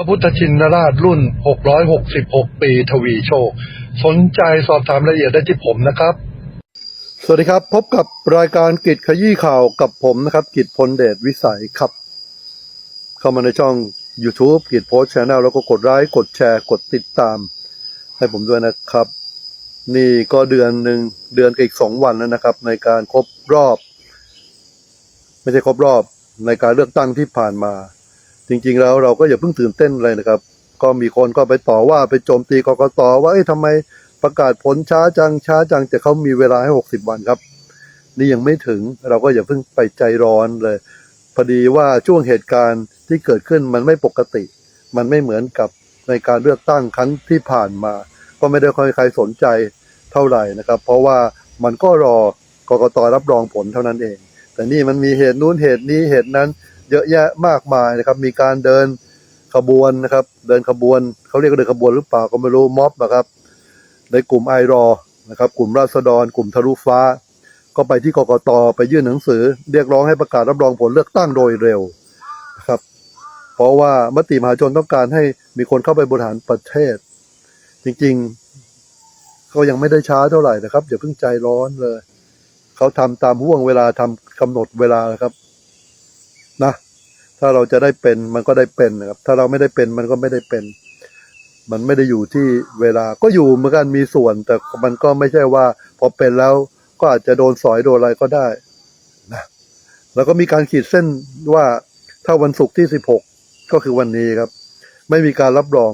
พระพุทธชินราชรุ่น 666 ปีทวีโชค สนใจสอบถามรายละเอียดได้ที่ผมนะครับ สวัสดีครับ พบกับรายการกิจขยี้ข่าวกับผมนะครับ กิจพลเดชวิสัยครับ เข้ามาในช่อง YouTube กิจโพสช n แนลแล้วก็กดไลค์กดแชร์กดติดตาม ให้ผมด้วยนะครับ นี่ก็เดือนหนึ่งเดือนกับอีกสองวันแล้วนะครับ ในการครบรอบ ไม่ใช่ครบรอบในการเลือกตั้งที่ผ่านมา จริงๆแล้วเราก็อย่าเพิ่งตื่นเต้นเลยนะครับ ก็มีคนก็ไปต่อว่าไปโจมตีกกตว่าเอ้ยทำไมประกาศผลช้าจังช้าจังแต่เขามีเวลาให้หกสิบวันครับ นี่ยังไม่ถึงเราก็อย่าเพิ่งไปใจร้อนเลยพอดีว่าช่วงเหตุการณ์ที่เกิดขึ้นมันไม่ปกติ มันไม่เหมือนกับในการเลือกตั้งครั้งที่ผ่านมา ก็ไม่ได้ค่อยใครสนใจเท่าไหร่นะครับ เพราะว่ามันก็รอกกตรับรองผลเท่านั้นเอง แต่นี่มันมีเหตุนู้นเหตุนี้เหตุนั้น เยอะแยะมากมายนะครับ มีการเดินขบวนนะครับ เดินขบวนเขาเรียกเดินขบวนหรือเปล่าก็ไม่รู้ม็อบนะครับ ในกลุ่มไอรอนะครับ กลุ่มราษฎร กลุ่มทะลุฟ้า ก็ไปที่กกตไปยื่นหนังสือ เรียกร้องให้ประกาศรับรองผลเลือกตั้งโดยเร็วนะครับ เพราะว่ามติมหาชนต้องการให้มีคนเข้าไปบริหารประเทศ จริงๆก็ยังไม่ได้ช้าเท่าไหร่นะครับอย่าเพิ่งใจร้อนเลยเขาทำตามห่วงเวลาทำกำหนดเวลานะครับ นะ ถ้าเราจะได้เป็นมันก็ได้เป็นนะครับ ถ้าเราไม่ได้เป็นมันก็ไม่ได้เป็น มันไม่ได้อยู่ที่เวลาก็อยู่เหมือนกันมีส่วน แต่มันก็ไม่ใช่ว่า พอเป็นแล้วก็อาจจะโดนสอยโดนอะไรก็ได้นะแล้วก็มีการขีดเส้นว่าถ้าวันศุกร์ที่สิบหกก็คือวันนี้ครับ ไม่มีการรับรอง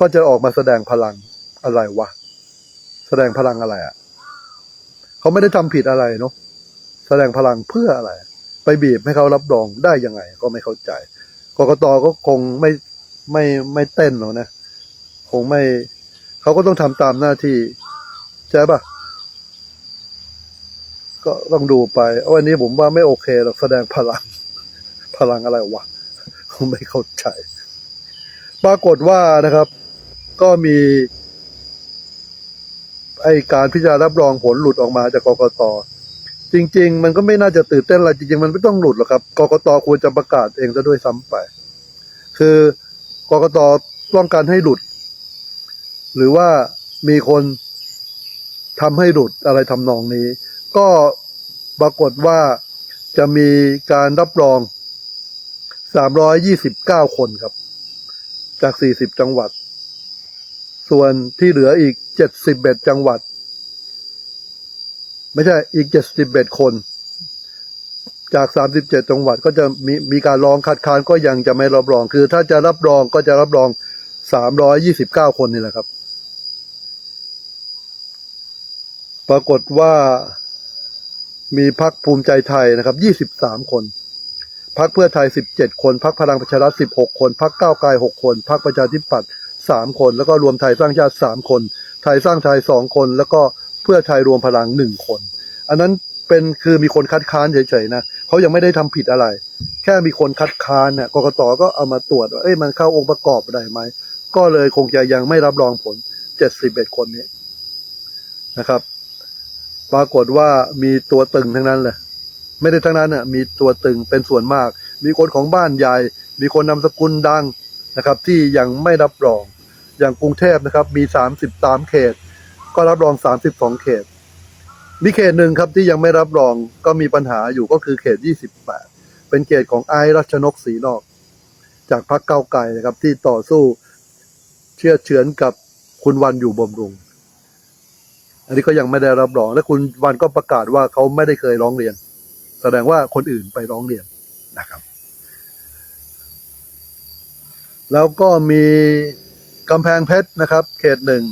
ก็จะออกมาแสดงพลังอะไรวะแสดงพลังอะไรอะ่ะเขาไม่ได้ทำผิดอะไรเนาะแสดงพลังเพื่ออะไร ไปบีบให้เขารับรองได้ยังไง ก็ไม่เข้าใจกกตก็คงไม่ไม่ไม่เต้นหรอกนะ คงไม่เขาก็ต้องทำตามหน้าที่ใช่ปะก็ต้องดูไปวันนี้ผมว่าไม่โอเคหรอกแสดงพลัง พลังอะไรวะคงไม่เข้าใจ ปรากฏว่านะครับ ก็มี ไอการพิจารณารับรองผลหลุดออกมาจากกกต จริง ๆ มันก็ไม่น่าจะตื่นเต้นอะไรจริง ๆ มันไม่ต้องหลุดหรอกครับกกตควรจะประกาศเองซะด้วยซ้ำไป คือกกตต้องการให้หลุด หรือว่ามีคนทำให้หลุดอะไรทำนองนี้ ก็ปรากฏว่าจะมีการรับรอง 329 คนครับ จาก 40 จังหวัด ส่วนที่เหลืออีก 71 จังหวัด ไม่ใช่อีก71คน จาก37จังหวัดก็จะมีมีการร้องคัดค้านก็ยังจะไม่รับรอง คือ ถ้าจะรับรองก็จะรับรอง329คนนี่แหละครับ ปรากฏว่ามีพักภูมิใจไทยนะครับ23คนพักเพื่อไทย 17 คนพักพลังประชารัฐ 16 คนพักก้าวไกล 6 คนพักประชาธิปัตย์3คน แล้วก็รวมไทยสร้างชาติ 3 คน ไทยสร้างไทย 2 คน แล้วก็ เพื่อไทยรวมพลัง1คน อันนั้นเป็นคือมีคนคัดค้านเฉยๆนะเขายังไม่ได้ทำผิดอะไร แค่มีคนคัดค้านเนี่ยกกตก็เอามาตรวจว่าเอ้ยมันเข้าองค์ประกอบได้ไหมก็เลยคงจะยังไม่รับรองผล71คนนี้นะครับ ปรากฏว่ามีตัวตึงทั้งนั้นเลยไม่ได้ทั้งนั้นน่ะมีตัวตึงเป็นส่วนมาก มีคนของบ้านใหญ่ มีคนนามสกุลดังนะครับ ที่ยังไม่รับรอง อย่างกรุงเทพนะครับ มี 33 เขต ก็รับรอง 32 เขต มีเขตหนึ่งครับที่ยังไม่รับรองก็มีปัญหาอยู่ก็คือเขต 28 เป็นเขตของไอซ์รัชนกศรีนอก จากพรรคเก้าไกลนะครับ ที่ต่อสู้เชื่อเฉือนกับคุณวันอยู่บำรุง อันนี้ก็ยังไม่ได้รับรอง และคุณวันก็ประกาศว่าเขาไม่ได้เคยร้องเรียน แสดงว่าคนอื่นไปร้องเรียนนะครับ แล้วก็มีกำแพงเพชรนะครับ เขตหนึ่ง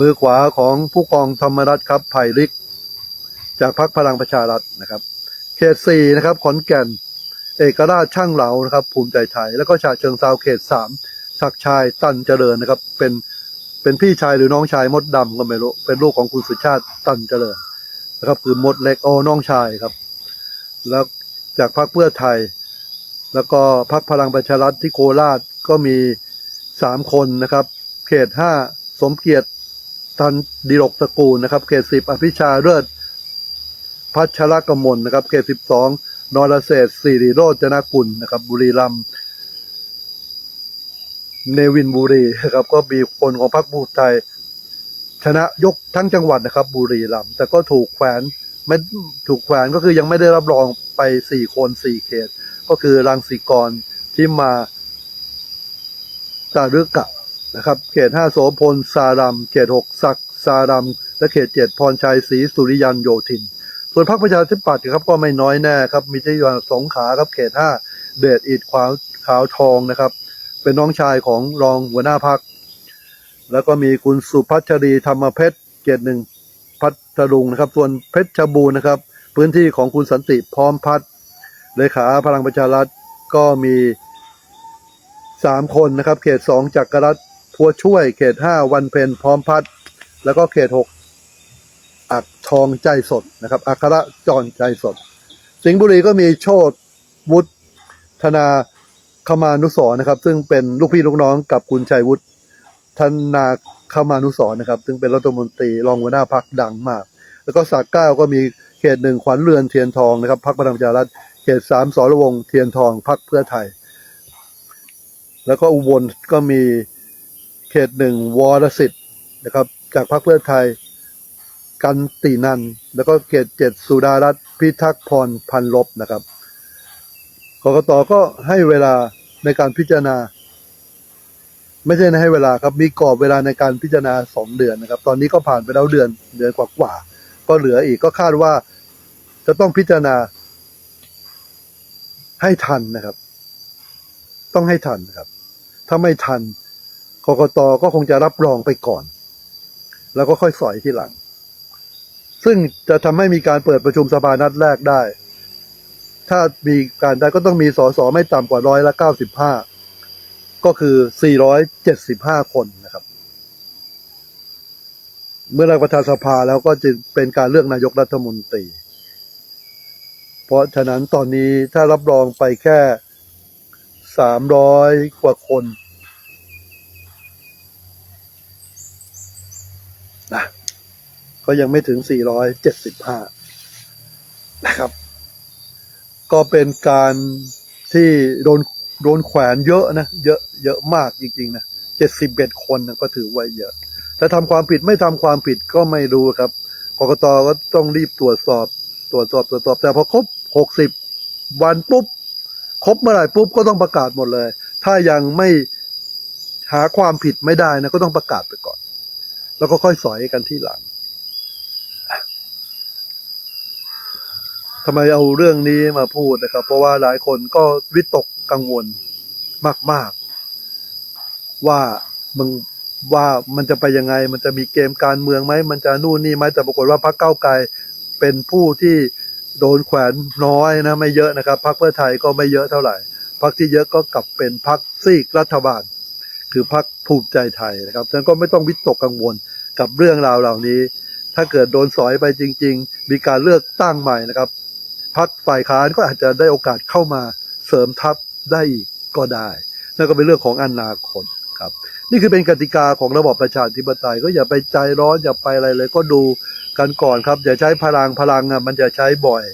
มือขวาของผู้กองธรรมรัฐครับไผ่ลิก จากพรรคพลังประชารัฐนะครับ เขตสี่นะครับ ขอนแก่น เอกราชช่างเหลานะครับ ภูมิใจไทย แล้วก็ฉะเชิงเซาเขตสามศักชายตันเจริญนะครับ เป็นเป็นพี่ชายหรือน้องชายมดดำก็ไม่รู้เป็นลูกของคุณสุชาติตันเจริญนะครับ คือมดเล็กโอน้องชายครับ แล้วจากพรรคเพื่อไทย แล้วก็พรรคพลังประชารัฐที่โคราชก็มีสามคนนะครับ เขตห้าสมเกียรติ ทันดิรกตระกูลนะครับเขตสิบอภิชาเลิศพัชรกมลนะครับเขตสิบสองนรเศรษฐสิริโรจนกุลนะครับ บุรีรัมย์เนวินบุรีนะครับ ก็มีคนของพรรคภูมิใจชนะยกทั้งจังหวัดนะครับ บุรีรัมย์แต่ก็ถูกแขวนไม่ถูกแขวนก็คือยังไม่ได้รับรองไปสี่คนสี่เขต ก็คือรังสีกรที่มาจารึกะ นะครับ เขตห้าโสพลสารัมเขตหกศักดิ์สารัมและเขตเจ็ดพรชัยศรีสุริยันโยธิน ส่วนพรรคประชาธิปัตย์ครับก็ไม่น้อยแน่ครับ มีที่อยู่สงขาครับเขตห้าเดชอิดขาวขาวทองนะครับ เป็นน้องชายของรองหัวหน้าพักแล้วก็มีคุณสุพัชรีธรรมเพชรเกียรติหนึ่งพัทลุงนะครับ ส่วนเพชรบูรณ์นะครับ พื้นที่ของคุณสันติพร้อมพัฒน์เลขาพลังประชารัฐก็มีสามคนนะครับ เขตสองจักรรัฐ พัวช่วยเขตห้าวันเพ็ญพร้อมพัฒน์แล้วก็เขตหกอักทองใจสดนะครับ อัคระจรใจสด สิงห์บุรีก็มีโชตวุฒธนาคมานุสรนะครับ ซึ่งเป็นลูกพี่ลูกน้องกับคุณชัยวุฒิธนาคมานุสรนะครับ ซึ่งเป็นรัฐมนตรีรองหัวหน้าพักดังมาก แล้วก็สากเก้าก็มีเขตหนึ่งขวัญเรือนเทียนทองนะครับพักพลังประชารัฐเขตสามสรวงเทียนทองพักเพื่อไทย แล้วก็อุบลก็มี เขตหนึ่งวรสิทธิ์นะครับ จากพักเพื่อไทย กันตินัน แล้วก็เขตเจ็ดสุดารัตน์พิทักษ์พรพันลบนะครับกกตก็ให้เวลาในการพิจารณา ไม่ใช่ให้เวลาครับมีกรอบเวลาในการพิจารณาสองเดือนนะครับ ตอนนี้ก็ผ่านไปแล้วเดือนเดือนกว่าๆก็เหลืออีกก็คาดว่าจะต้องพิจารณาให้ทันนะครับ ต้องให้ทันนะครับ ถ้าไม่ทัน กกตก็คงจะรับรองไปก่อน แล้วก็ค่อยสอยที่หลัง ซึ่งจะทำให้มีการเปิดประชุมสภานัดแรกได้ ถ้ามีการได้ก็ต้องมีสสไม่ต่ำกว่าร้อยละเก้าสิบห้าก็คือ 475 คนนะครับ เมื่อเลือกประธานสภาแล้วก็จะเป็นการเลือกนายกรัฐมนตรี เพราะฉะนั้นตอนนี้ถ้ารับรองไปแค่ 300 กว่าคน นะก็ยังไม่ถึง 475 นะครับ ก็เป็นการที่โดนโดนแขวนเยอะนะ เยอะเยอะมากจริงๆนะเจ็ดสิบเอ็ดคนนะก็ถือว่าเยอะถ้าทำความผิดไม่ทำความผิดก็ไม่รู้ครับกกตก็ต้องรีบตรวจสอบ ตรวจสอบตรวจสอบ แต่พอครบหกสิบวันปุ๊บ ครบเมื่อไหร่ปุ๊บก็ต้องประกาศหมดเลย ถ้ายังไม่หาความผิดไม่ได้นะก็ต้องประกาศไปก่อน แล้วก็ค่อยสอยกันที่หลังทำไมเอาเรื่องนี้มาพูดนะครับ เพราะว่าหลายคนก็วิตกกังวลมาก ๆ ว่ามึงว่ามันจะไปยังไง มันจะมีเกมการเมืองไหม มันจะนู่นนี่ไหมแต่ปรากฏว่าพรรคเก้าไกลเป็นผู้ที่โดนแขวนน้อยนะ ไม่เยอะนะครับพรรคเพื่อไทยก็ไม่เยอะเท่าไหร่พรรคที่เยอะก็กลับเป็นพรรคซีกรัฐบาล คือพรรคภูมิใจไทยนะครับฉะนั้นก็ไม่ต้องวิตกกังวลกับเรื่องราวเหล่านี้ ถ้าเกิดโดนสอยไปจริง ๆ มีการเลือกตั้งใหม่นะครับพักฝ่ายค้านก็อาจจะได้โอกาสเข้ามาเสริมทัพได้อีกก็ได้ นั่นก็เป็นเรื่องของอนาคตครับ นี่คือเป็นกติกาของระบอบประชาธิปไตย ก็อย่าไปใจร้อนอย่าไปอะไรเลย ก็ดูกันก่อนครับ อย่าใช้พลังพลังอะมันจะใช้บ่อย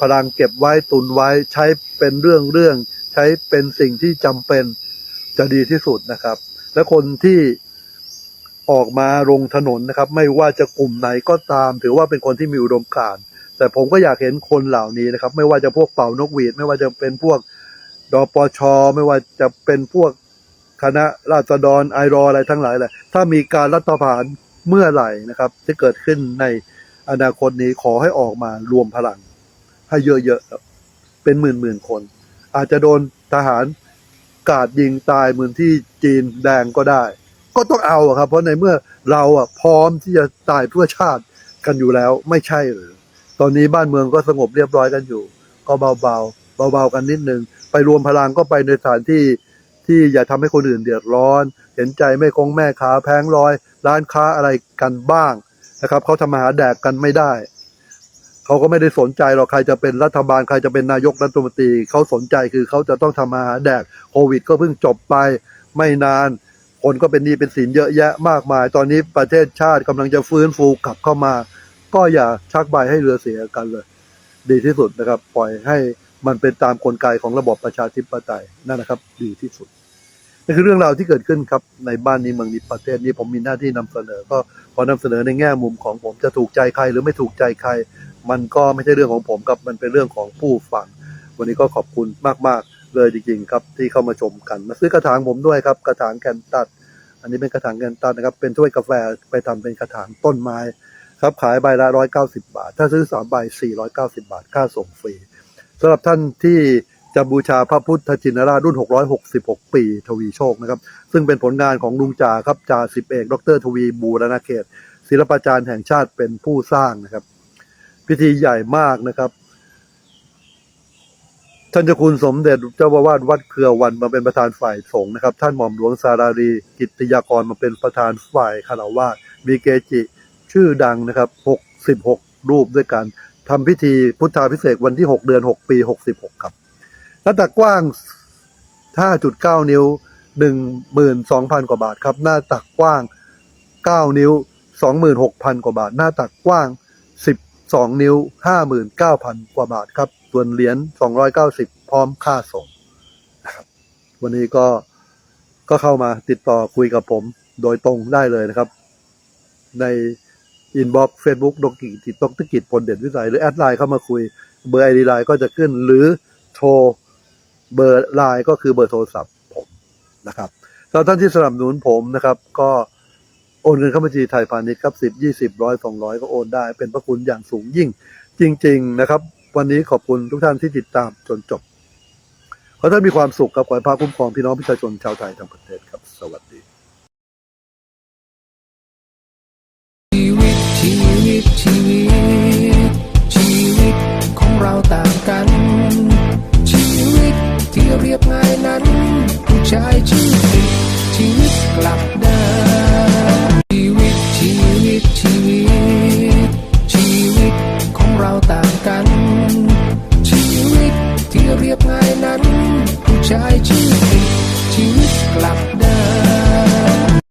พลังเก็บไว้ตุนไว้ใช้เป็นเรื่องเรื่องใช้เป็นสิ่งที่จำเป็น จะดีที่สุดนะครับ และคนที่ออกมาลงถนนนะครับ ไม่ว่าจะกลุ่มไหนก็ตาม ถือว่าเป็นคนที่มีอุดมการณ์แต่ผมก็อยากเห็นคนเหล่านี้นะครับ ไม่ว่าจะพวกเป่านกหวีด ไม่ว่าจะเป็นพวกดปช ไม่ว่าจะเป็นพวกคณะราษฎรไอรออะไรทั้งหลายแหละถ้ามีการรัฐประหารเมื่อไหร่นะครับที่เกิดขึ้นในอนาคตนี้ขอให้ออกมารวมพลัง ให้เยอะๆเป็นหมื่นๆคน อาจจะโดนทหาร กาดยิงตายเหมือนที่จีนแดงก็ได้ ก็ต้องเอาครับ เพราะในเมื่อเราอะพร้อมที่จะตายเพื่อชาติกันอยู่แล้วไม่ใช่หรือตอนนี้บ้านเมืองก็สงบเรียบร้อยกันอยู่ ก็เบาๆเบาๆกันนิดนึงไปรวมพลังก็ไปในสถานที่ที่อย่าทำให้คนอื่นเดือดร้อน เห็นใจแม่คงแม่ค้าแพงลอย ร้านค้าอะไรกันบ้างนะครับเขาทำมาหาแดกกันไม่ได้ เขาก็ไม่ได้สนใจหรอกใครจะเป็นรัฐบาลใครจะเป็นนายกรัฐมนตรีเขาสนใจคือเขาจะต้องทำมาหาแดกโควิด ก็เพิ่งจบไปไม่นาน คนก็เป็นหนี้เป็นสินเยอะแยะมากมาย ตอนนี้ประเทศชาติกำลังจะฟื้นฟูกลับเข้ามา ก็อย่าชักใบให้เรือเสียกันเลย ดีที่สุดนะครับ ปล่อยให้มันเป็นตามกลไกของระบบประชาธิปไตยนั่นนะครับ ดีที่สุดนี่คือเรื่องราวที่เกิดขึ้นครับในบ้านนี้เมืองนี้ประเทศนี้ผมมีหน้าที่นำเสนอ ก็ขอนำเสนอในแง่มุมของผมจะถูกใจใครหรือไม่ถูกใจใคร มันก็ไม่ใช่เรื่องของผมครับมันเป็นเรื่องของผู้ฟัง วันนี้ก็ขอบคุณมากๆ เลยจริงๆครับที่เข้ามาชมกัน มาซื้อกระถางผมด้วยครับกระถางแคนตัด อันนี้เป็นกระถางแคนตัดนะครับ เป็นถ้วยกาแฟไปทำเป็นกระถางต้นไม้ครับขายใบละร้อยเก้าสิบาท ถ้าซื้อสามใบสี่ร้อยเก้าสิบาท ค่าส่งฟรีสำหรับท่านที่จะบูชาพระพุทธชินราชรุ่น 666 ปีทวีโชคนะครับ ซึ่งเป็นผลงานของลุงจ่าครับจ่าสิบเอก ดรทวีบูรณเขต ศิลปาจารย์แห่งชาติเป็นผู้สร้างนะครับ พิธีใหญ่มากนะครับท่านเจ้าคุณสมเด็จเจ้าอาวาสวัดเครือวันมาเป็นประธานฝ่ายสงฆ์นะครับ ท่านหม่อมหลวงสารารี กิตติยากรมาเป็นประธานฝ่ายคารวาสมีเกจิชื่อดังนะครับ66 รูปด้วยกันทำพิธีพุทธาพิเศษวันที่ 6 เดือน 6 ปี 66 ครับหน้าตักกว้าง 5.9 นิ้ว 12,000 กว่าบาทครับ หน้าตักกว้าง 9 นิ้ว 26,000 กว่าบาท หน้าตักกว้าง 2 นิ้ว 59,000 กว่าบาทครับ ส่วนเหรียญ 290 พร้อมค่าส่งนะครับวันนี้ก็ก็เข้ามาติดต่อคุยกับผมโดยตรงได้เลยนะครับ ในอินบ็อกซ์เฟซบุ๊กดรกิจดรกิจพลเด่นวิสัย หรือแอดไลน์เข้ามาคุยเบอร์ไอดีไลน์ก็จะขึ้น หรือโทรเบอร์ไลน์ก็คือเบอร์โทรศัพท์ผมนะครับสำหรับท่านที่สนับสนุนผมนะครับ ก็ อนเงินเข้าบัญชีไทยพาณิชย์ครับสิบยี่สิบร้อยสองร้อยก็โอนได้ เป็นพระคุณอย่างสูงยิ่ง จริง ๆนะครับ วันนี้ขอบคุณทุกท่านที่ติดตามจนจบขอให้ท่านมีความสุขกับขอให้พระคุ้มครองพี่น้องประชาชนชาวไทยทั้งประเทศครับสวัสดีชีวิตชีวิตชีวิตชีวิตของเราต่างกัน ชีวิตที่เรียบง่ายนั้น ผู้ชายชื่อผิดชีวิตกลับได้